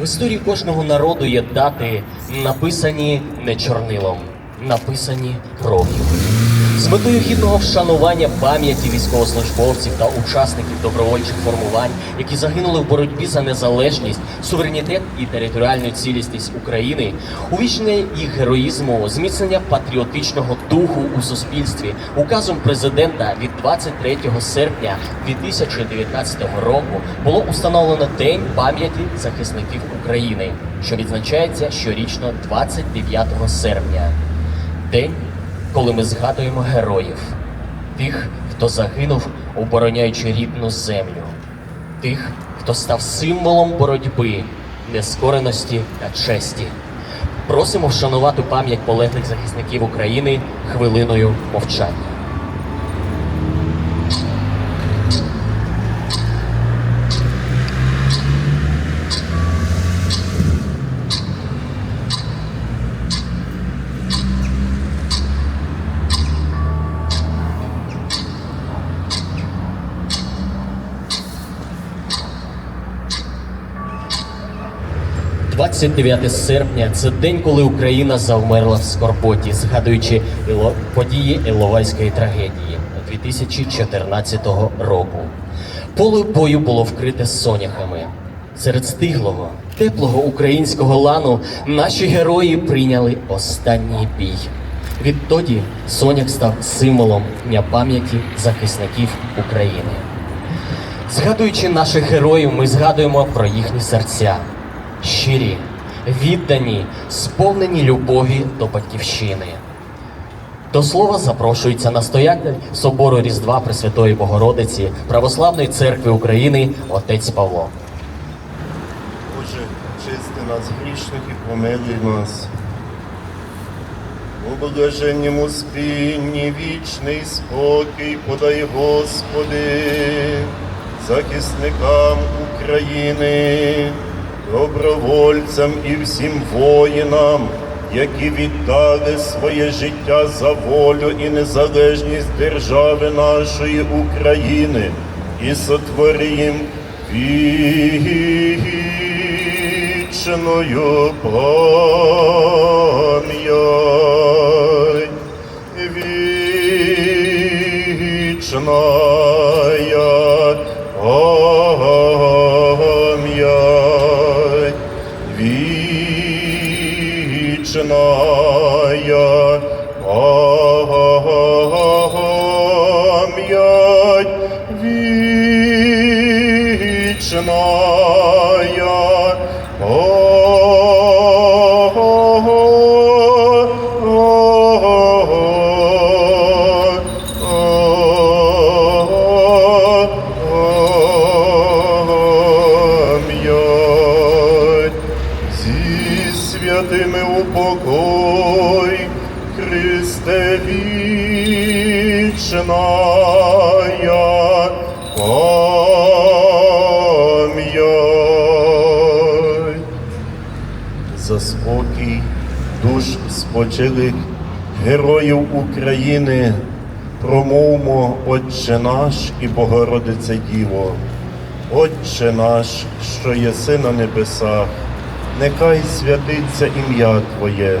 В історії кожного народу є дати, написані не чорнилом, написані кров'ю. З метою гідного вшанування пам'яті військовослужбовців та учасників добровольчих формувань, які загинули в боротьбі за незалежність, суверенітет і територіальну цілісність України, увічнення їх героїзму, зміцнення патріотичного духу у суспільстві, указом президента від 23 серпня 2019 року було установлено День пам'яті захисників України, що відзначається щорічно 29 серпня. День, коли ми згадуємо героїв, тих, хто загинув, обороняючи рідну землю, тих, хто став символом боротьби, нескореності та честі. Просимо вшанувати пам'ять полеглих захисників України хвилиною мовчання. – 29 серпня це день, коли Україна завмерла в скорботі, згадуючи події Іловайської трагедії 2014 року. Поле бою було вкрите соняхами. Серед стиглого, теплого українського лану наші герої прийняли останній бій. Відтоді сонях став символом Дня пам'яті захисників України. Згадуючи наших героїв, ми згадуємо про їхні серця. Щирі, віддані, сповнені любові до батьківщини. До слова запрошується настоятель собору Різдва Пресвятої Богородиці Православної церкви України отець Павло. Боже, чисти нас грішних і помилуй нас. У блаженньому спінні вічний спокій подай, Господи, захисникам України, добровольцям і всім воїнам, які віддали своє життя за волю і незалежність держави нашої України і сотвори їм вічною пам'ять, вічная Христе вічная пам'ять. За спокій душ спочилих героїв України промовмо Отче наш і Богородице Діво. Отче наш, що єси на небесах, нехай святиться ім'я Твоє,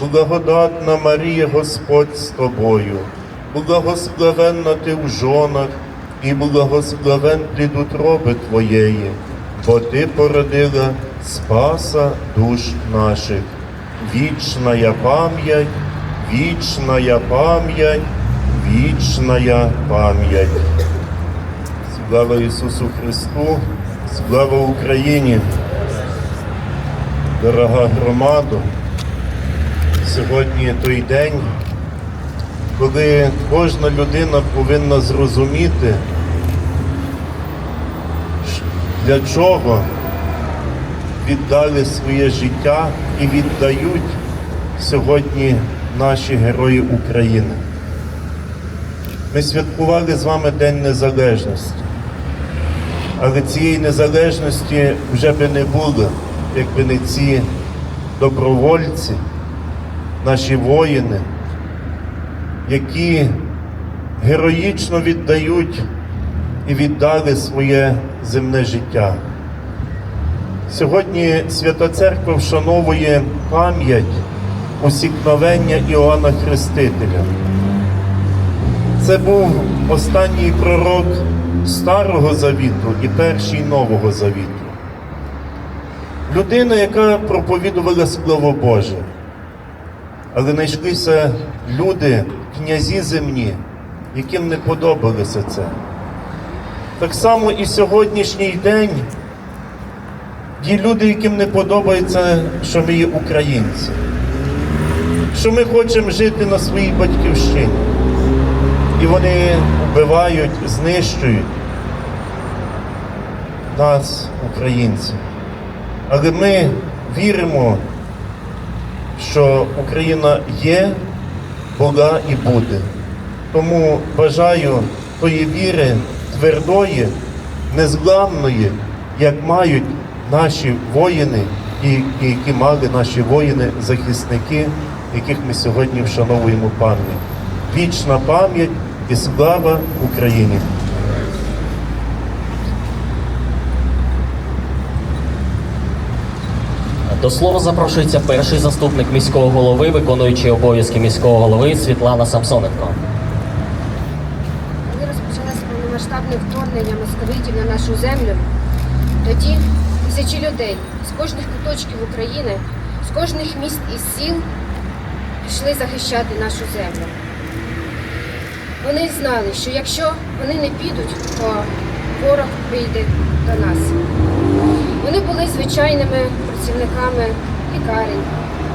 благодатна Марія, Господь з тобою, благословенна ти в жонах, і благословен плід утроби Твоєї, бо Ти породила Спаса душ наших. Вічная пам'ять, вічная пам'ять, вічная пам'ять. Слава Ісусу Христу, слава Україні! Дорога громада, сьогодні той день, коли кожна людина повинна зрозуміти, для чого віддали своє життя і віддають сьогодні наші герої України. Ми святкували з вами День Незалежності. Але цієї незалежності вже би не було, якби не ці добровольці, наші воїни, які героїчно віддають і віддали своє земне життя. Сьогодні Свята Церква вшановує пам'ять усікновення Іоанна Хрестителя. Це був останній пророк Старого Завіту і перший Нового Завіту. Людина, яка проповідувала Слово Боже. Але знайшлися люди, князі земні, яким не подобалося це. Так само і сьогоднішній день є люди, яким не подобається, що ми є українці, що ми хочемо жити на своїй батьківщині. І вони вбивають, знищують нас, українців. Але ми віримо, що Україна є, була і буде. Тому бажаю тої віри твердої, незламної, як мають наші воїни, і які мали наші воїни-захисники, яких ми сьогодні вшановуємо пам'ять. Вічна пам'ять і слава Україні! До слова запрошується перший заступник міського голови, виконуючий обов'язки міського голови Світлана Самсоненко. Коли розпочалося повномасштабне вторгнення московитів на нашу землю, тоді тисячі людей з кожних куточків України, з кожних міст і сіл пішли захищати нашу землю. Вони знали, що якщо вони не підуть, то ворог прийде до нас. Вони були звичайними працівниками лікарень,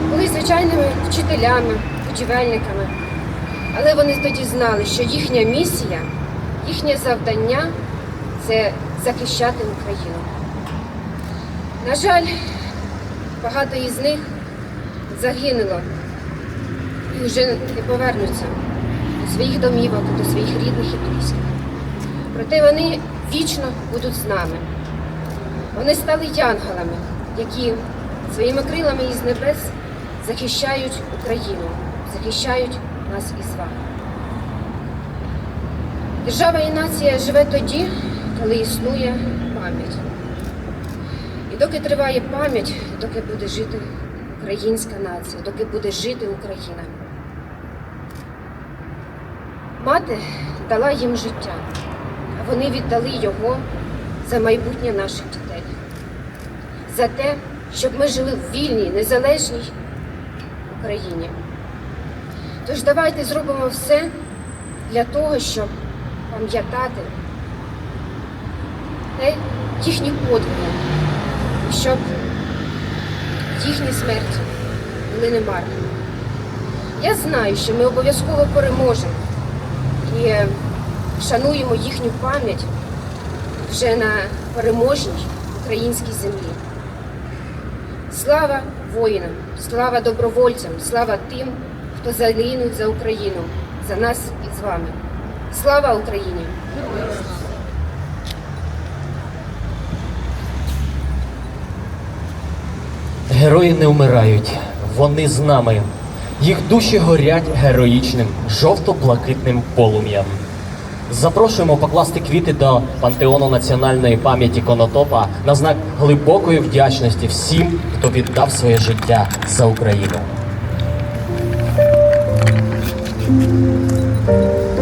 були звичайними вчителями, будівельниками. Але вони тоді знали, що їхня місія, їхнє завдання це захищати Україну. На жаль, багато із них загинуло і вже не повернуться до своїх домівок, до своїх рідних і близьких. Проте вони вічно будуть з нами. Вони стали янголами, які своїми крилами із небес захищають Україну, захищають нас із вами. Держава і нація живе тоді, коли існує пам'ять. І доки триває пам'ять, доки буде жити українська нація, доки буде жити Україна. Мати дала їм життя, а вони віддали його за майбутнє наших дітей, за те, щоб ми жили в вільній, незалежній Україні. Тож давайте зробимо все для того, щоб пам'ятати їхні подвиги, щоб їхні смерті були не марні. Я знаю, що ми обов'язково переможемо і шануємо їхню пам'ять вже на переможній українській землі. Слава воїнам, слава добровольцям, слава тим, хто загинув за Україну, за нас і з вами. Слава Україні! Герої не вмирають, вони з нами. Їх душі горять героїчним жовто-блакитним полум'ям. Запрошуємо покласти квіти до пантеону національної пам'яті Конотопа на знак глибокої вдячності всім, хто віддав своє життя за Україну. Thank you.